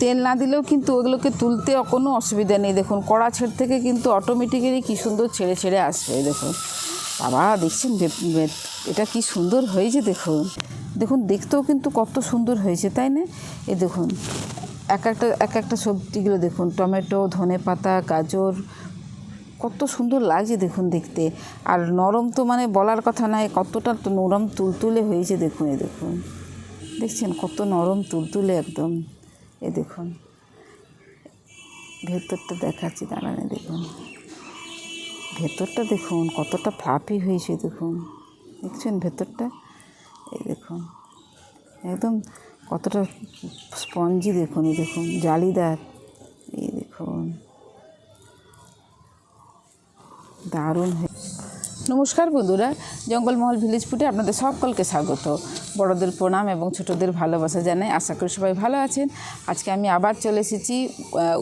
তেল না দিলেও কিন্তু ওগুলোকে তুলতে কোনো অসুবিধা নেই। দেখুন, কড়া ছেড় থেকে কিন্তু অটোমেটিক্যালি কী সুন্দর ছেড়ে ছেড়ে আসবে, দেখুন। বাবা, দেখছেন এটা কি সুন্দর হয়েছে, দেখুন। দেখুন, দেখতেও কিন্তু কত সুন্দর হয়েছে, তাই না? এ দেখুন, এক একটা এক একটা সবজিগুলো দেখুন, টমেটো, ধনে পাতা, গাজর, কত সুন্দর লাগছে, দেখুন, দেখতে। আর নরম তো মানে বলার কথা নয় কতটা নরম তুলতুলে হয়েছে, দেখুন, এ দেখুন। দেখছেন, কত নরম তুলতুলে একদম। এ দেখুন। ভেতরটা দেখাচ্ছি, দাঁড়ানে দেখুন। ভেতরটা দেখুন, কতটা ফ্লাফি হয়েছে দেখুন। দেখছেন ভেতরটা? এই দেখুন। একদম কতটা স্পঞ্জি দেখুন, এই দেখুন, জালিদার। এই দেখুন। দারুণ হয়ে নমস্কার বন্ধুরা, জঙ্গলমহল ভিলেজ ফুটে আপনাদের সকলকে স্বাগত। বড়দের প্রণাম এবং ছোটদের ভালোবাসা জানাই। আশা করি সবাই ভালো আছেন। আজকে আমি আবার চলে এসেছি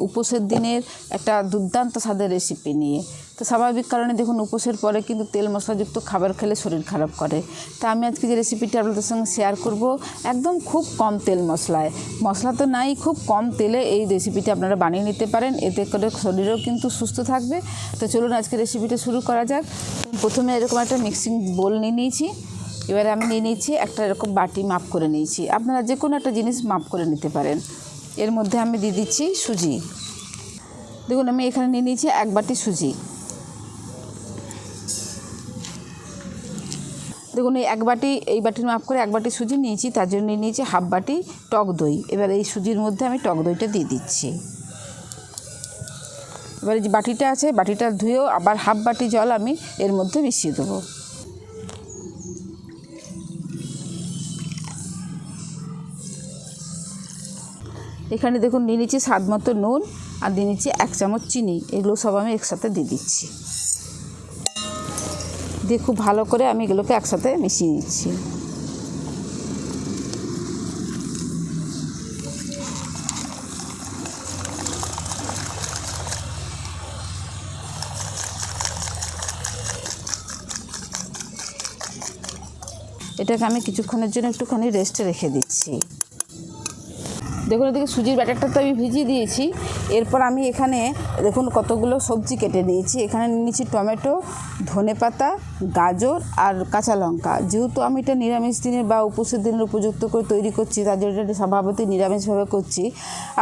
উপোসের দিনের একটা দুর্দান্ত স্বাদের রেসিপি নিয়ে। তো স্বাভাবিক কারণে দেখুন, উপোসের পরে কিন্তু তেল মশলাযুক্ত খাবার খেলে শরীর খারাপ করে। তা আমি আজকে যে রেসিপিটা আপনাদের সঙ্গে শেয়ার করব, একদম খুব কম তেল মশলায়। মশলা তো নাই, খুব কম তেলে এই রেসিপিটি আপনারা বানিয়ে নিতে পারেন। এতে করে শরীরও কিন্তু সুস্থ থাকবে। তো চলুন আজকে রেসিপিটা শুরু করা যাক। প্রথমে এরকম একটা মিক্সিং বোল নিয়ে নিয়েছি। এবারে আমি নিয়ে নিয়েছি একটা এরকম বাটি মাপ করে নিয়েছি। আপনারা যে কোনো একটা জিনিস মাপ করে নিতে পারেন। এর মধ্যে আমি দিয়ে দিচ্ছি সুজি। দেখুন, আমি এখানে নিয়ে নিয়েছি এক বাটি সুজি। দেখুন, এই এক বাটি, এই বাটির মাপ করে এক বাটি সুজি নিয়েছি, তার জন্য নিয়ে নিয়েছি হাফ বাটি টক দই। এবার এই সুজির মধ্যে আমি টক দইটা দিয়ে দিচ্ছি। এবারে যে বাটিটা আছে, বাটিটা ধুয়েও আবার হাফ বাটি জল আমি এর মধ্যে মিশিয়ে দেবো। এখানে দেখুন নিয়ে নিচ্ছি স্বাদ মতো নুন আর দিয়ে নিচ্ছি এক চামচ চিনি। এগুলো সব আমি একসাথে দিয়ে দিচ্ছি। দিয়ে খুব ভালো করে আমি এগুলোকে একসাথে মিশিয়ে নিচ্ছি। এটাকে আমি কিছুক্ষণের জন্য একটুখানি রেস্টে রেখে দিচ্ছি। দেখুন এদিকে সুজির ব্যাটারটা তো আমি ভিজিয়ে দিয়েছি। এরপর আমি এখানে দেখুন কতগুলো সবজি কেটে নিয়েছি। এখানে নিয়ে নিয়েছি টমেটো, ধনে পাতা, গাজর আর কাঁচা লঙ্কা। যেহেতু আমি এটা নিরামিষ দিনের বা উপোসের দিনের উপযুক্ত করে তৈরি করছি, তার জন্য এটা স্বভাবতই নিরামিষভাবে করছি।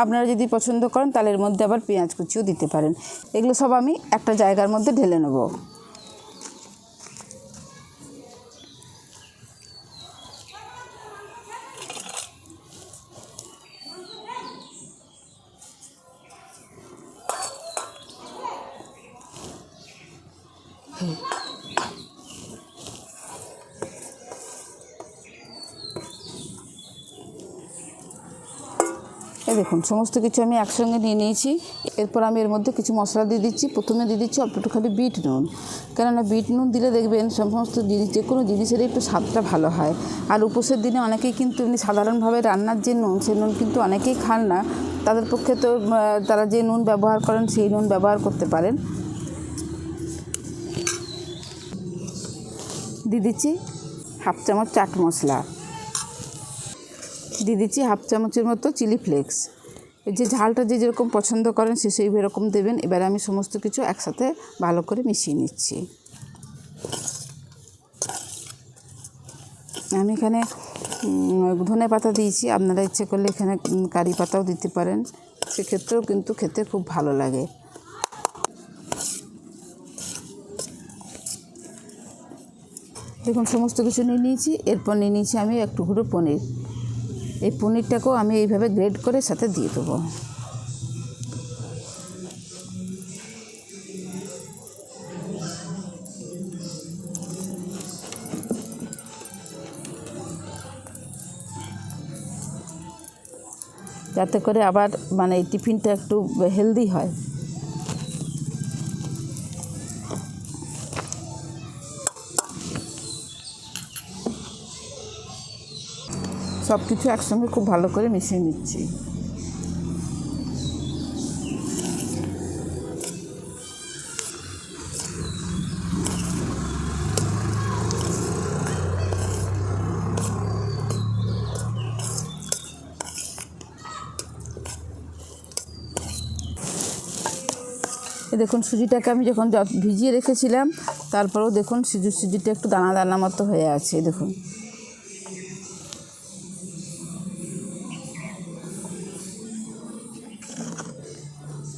আপনারা যদি পছন্দ করেন তাহলে এর মধ্যে আবার পেঁয়াজ কুচিও দিতে পারেন। এগুলো সব আমি একটা জায়গার মধ্যে ঢেলে নেব। এই দেখুন, সমস্ত কিছু আমি একসঙ্গে নিয়ে নিয়েছি। এরপর আমি এর মধ্যে কিছু মশলা দিয়ে দিচ্ছি। প্রথমে দিয়ে দিচ্ছি অল্প একটুখানি বিট নুন। কেননা বিট নুন দিলে দেখবেন সমস্ত জিনিস যে কোনো জিনিসেরই একটু স্বাদটা ভালো হয়। আর উপোসের দিনে অনেকেই কিন্তু এমনি সাধারণভাবে রান্নার যে নুন সেই নুন কিন্তু অনেকেই খান না। তাদের পক্ষে তো তারা যে নুন ব্যবহার করেন, সেই নুন ব্যবহার করতে পারেন। দিয়ে দিচ্ছি হাফ চামচ চাট মশলা। দিয়ে দিচ্ছি হাফ চামচের মতো চিলি ফ্লেক্স। যে ঝালটা যে যেরকম পছন্দ করেন, সে সেই এরকম দেবেন। এবার আমি সমস্ত কিছু একসাথে ভালো করে মিশিয়ে নিচ্ছি। আমি এখানে ধনে পাতা দিয়েছি। আপনারা ইচ্ছে করলে এখানে কারি পাতাও দিতে পারেন। সেক্ষেত্রেও কিন্তু খেতে খুব ভালো লাগে। দেখুন, সমস্ত কিছু নিয়ে নিয়েছি। এরপর নিয়ে নিয়েছি আমি এক টুকরো পনির। এই পনিরটাকেও আমি এইভাবে গ্রেড করে সাথে দিয়ে দেবো। যাতে করে আবার মানে টিফিনটা একটু হেলদি হয়। সব কিছু একসঙ্গে খুব ভালো করে মিশিয়ে নিচ্ছি। দেখুন সুজিটাকে আমি যখন ভিজিয়ে রেখেছিলাম, তারপরেও দেখুন সুজি, সুজিটা একটু দানা দানা মতো হয়ে আছে দেখুন।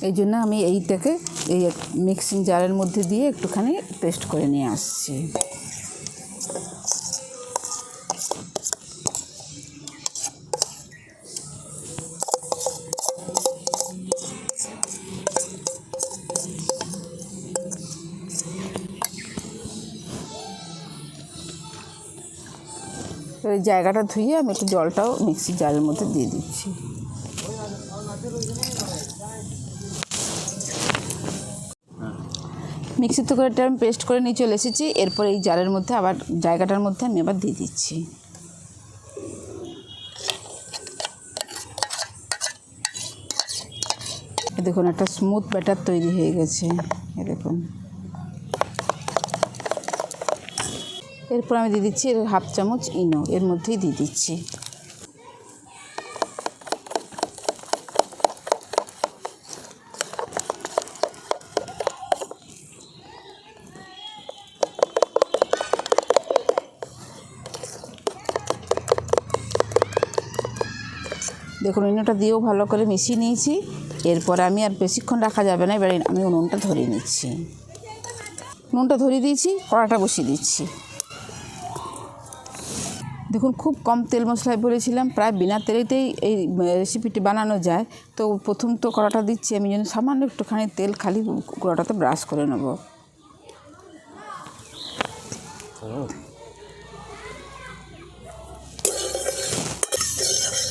এই জন্য আমি এইটাকে এই মিক্সিং জারের মধ্যে দিয়ে একটুখানি পেস্ট করে নিয়ে আসছি। জায়গাটা ধুয়ে আমি একটু জলটাও মিক্সি জারের মধ্যে দিয়ে দিচ্ছি। মিক্সিতে করে এটা আমি পেস্ট করে নিয়ে চলে এসেছি। এরপর এই জারের মধ্যে আবার জায়গাটার মধ্যে আমি আবার দিয়ে দিচ্ছি। দেখুন, একটা স্মুথ ব্যাটার তৈরি হয়ে গেছে। এ দেখুন। এরপর আমি দিয়ে দিচ্ছি এর হাফ চামচ ইনো, এর মধ্যেই দিয়ে দিচ্ছি। দেখুন ইনোটা দিয়েও ভালো করে মিশিয়ে নিয়েছি। এরপর আমি আর বেশিক্ষণ রাখা যাবে না। এবার আমি উনুনটা ধরিয়ে নিচ্ছি। নুনটা ধরিয়ে দিয়েছি কড়াটা বসিয়ে দিচ্ছি। দেখুন, খুব কম তেল মশলায় বলেছিলাম, প্রায় বিনা তেলেতেই এই রেসিপিটি বানানো যায়। তো প্রথম তো কড়াটা দিচ্ছি, আমি যেন সামান্য একটুখানি তেল খালি কড়াটাতে ব্রাশ করে নেব।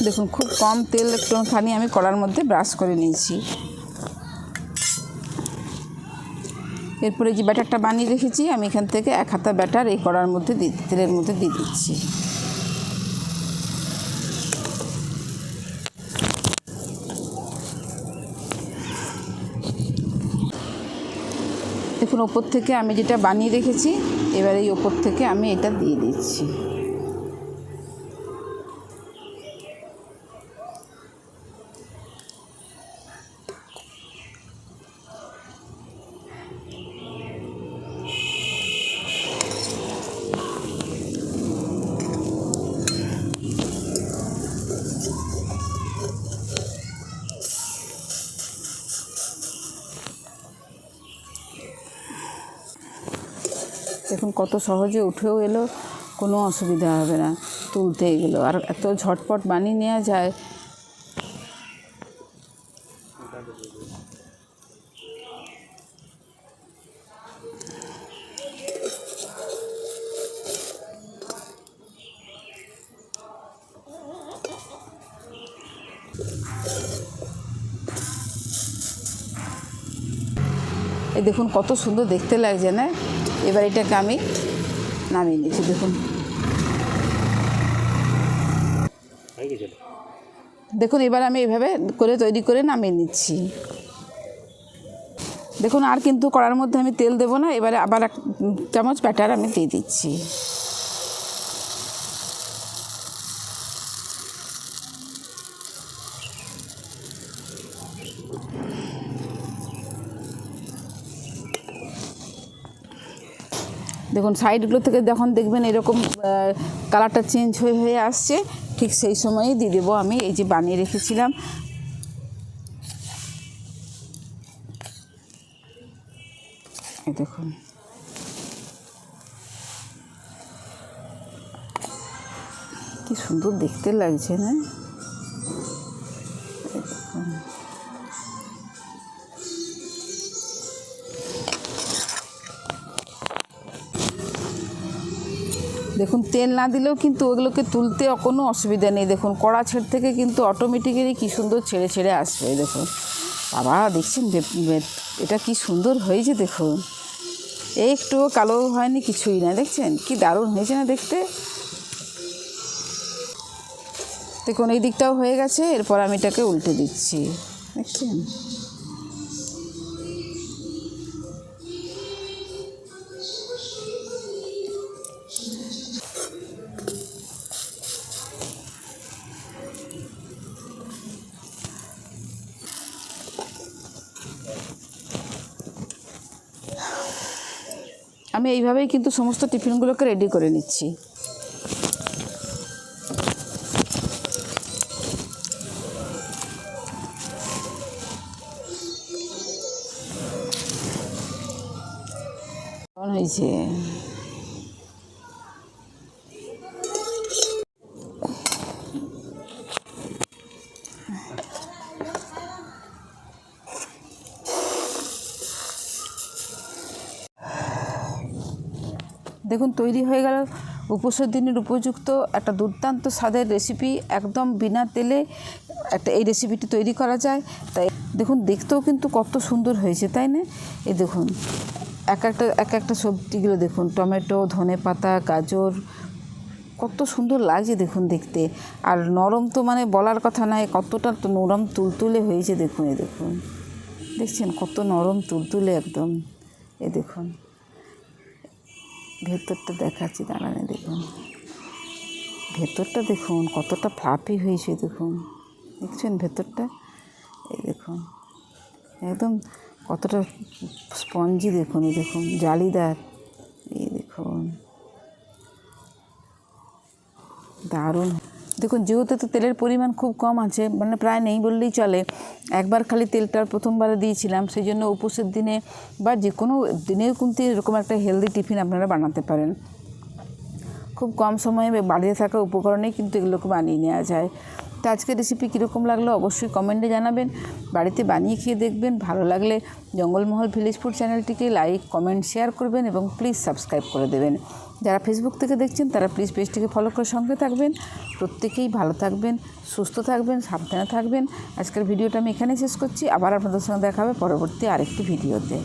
দেখুন, খুব কম তেল একটুখানি আমি কড়ার মধ্যে ব্রাশ করে নিয়েছি। এরপরে যে ব্যাটারটা বানিয়ে রেখেছি, আমি এখান থেকে এক হাতা ব্যাটার এই কড়ার মধ্যে দিয়ে তেলের মধ্যে দিয়ে দিচ্ছি। দেখুন, ওপর থেকে আমি যেটা বানিয়ে রেখেছি, এবার এই ওপর থেকে আমি এটা দিয়ে দিচ্ছি। দেখুন, কত সহজে উঠেও এলো, কোনো অসুবিধা হবে না তুলতে গেলো। আর এত ঝটপট বানিয়ে নেওয়া যায়। এই দেখুন, কত সুন্দর দেখতে লাগছে, না? এবার এটাকে আমি নামিয়ে নিয়েছি দেখুন। দেখুন, এবার আমি এভাবে করে তৈরি করে নামিয়ে নিচ্ছি। দেখুন, আর কিন্তু কড়ার মধ্যে আমি তেল দেবো না, এবারে আবার এক চামচ ব্যাটার আমি দিয়ে দিচ্ছি। দেখুন সাইডগুলো থেকে যখন দেখবেন এরকম কালারটা চেঞ্জ হয়ে হয়ে আসছে, ঠিক সেই সময়ই দিয়ে দেবো আমি, এই যে বানিয়ে রেখেছিলাম। দেখুন। কি সুন্দর দেখতে লাগছে না দেখুন, তেল না দিলেও কিন্তু ওগুলোকে তুলতে কোনো অসুবিধা নেই। দেখুন, কড়া ছেড় থেকে কিন্তু অটোমেটিক্যালি কী সুন্দর ছেড়ে ছেড়ে আসবে দেখুন। বাবা, দেখছেন এটা কি সুন্দর হয়েছে, দেখুন। এই একটুও কালো হয়নি, কিছুই না, দেখছেন? কি দারুণ হয়েছে না দেখতে? দেখুন, এই দিকটাও হয়ে গেছে, এরপর আমি এটাকে উল্টে দিচ্ছি, দেখছেন? আমি এইভাবেই কিন্তু সমস্ত টিফিনগুলোকে রেডি করে নিচ্ছি। হয়েছে। দেখুন, তৈরি হয়ে গেল উপোসের দিনের উপযুক্ত একটা দুর্দান্ত স্বাদের রেসিপি একদম বিনা তেলে একটা এই রেসিপিটি তৈরি করা যায়। তাই দেখুন, দেখতেও কিন্তু কত সুন্দর হয়েছে, তাই না? এই দেখুন, এক একটা এক একটা সবজিগুলো দেখুন, টমেটো, ধনে পাতা, গাজর, কত সুন্দর লাগছে দেখুন দেখতে। আর নরম তো মানে বলার কথা নয় কতটা তো নরম তুলতুলে হয়েছে দেখুন, এই দেখুন। দেখছেন কত নরম তুলতুলে একদম এ দেখুন। ভেতরটা দেখাচ্ছি, দাঁড়ানে দেখুন। ভেতরটা দেখুন, কতটা ফ্লাফি হয়েছে দেখুন। দেখছেন ভেতরটা? এই দেখুন। একদম কতটা স্পঞ্জি দেখুন, এই দেখুন, জালিদার। এই দেখুন। দারুণ। দেখুন, যেহেতু তো তেলের পরিমাণ খুব কম আছে মানে প্রায় নেই বললেই চলে। একবার খালি তেলটা প্রথমবারে দিয়েছিলাম সেই জন্য উপোসের দিনে বা যে কোনো দিনেও কিন্তু এরকম একটা হেলদি টিফিন আপনারা বানাতে পারেন। খুব কম সময়ে বাড়িতে থাকা উপকরণেই কিন্তু এগুলোকে বানিয়ে নেওয়া যায়। তো আজকের রেসিপি কীরকম লাগল অবশ্যই কমেন্টে জানাবেন। বাড়িতে বানিয়ে খেয়ে দেখবেন, ভালো লাগলে জঙ্গলমহল ভিলেজ ফুড চ্যানেলটিকে লাইক কমেন্ট শেয়ার করবেন এবং প্লিজ সাবস্ক্রাইব করে দেবেন। যারা ফেসবুক থেকে দেখছেন, তারা প্লিজ পেজটিকে ফলো করে সঙ্গে থাকবেন। প্রত্যেকেই ভালো থাকবেন, সুস্থ থাকবেন, সাবধানে থাকবেন। আজকের ভিডিওটা আমি এখানেই শেষ করছি। আবার আপনাদের সঙ্গে দেখাবে পরবর্তী আরেকটি ভিডিওতে।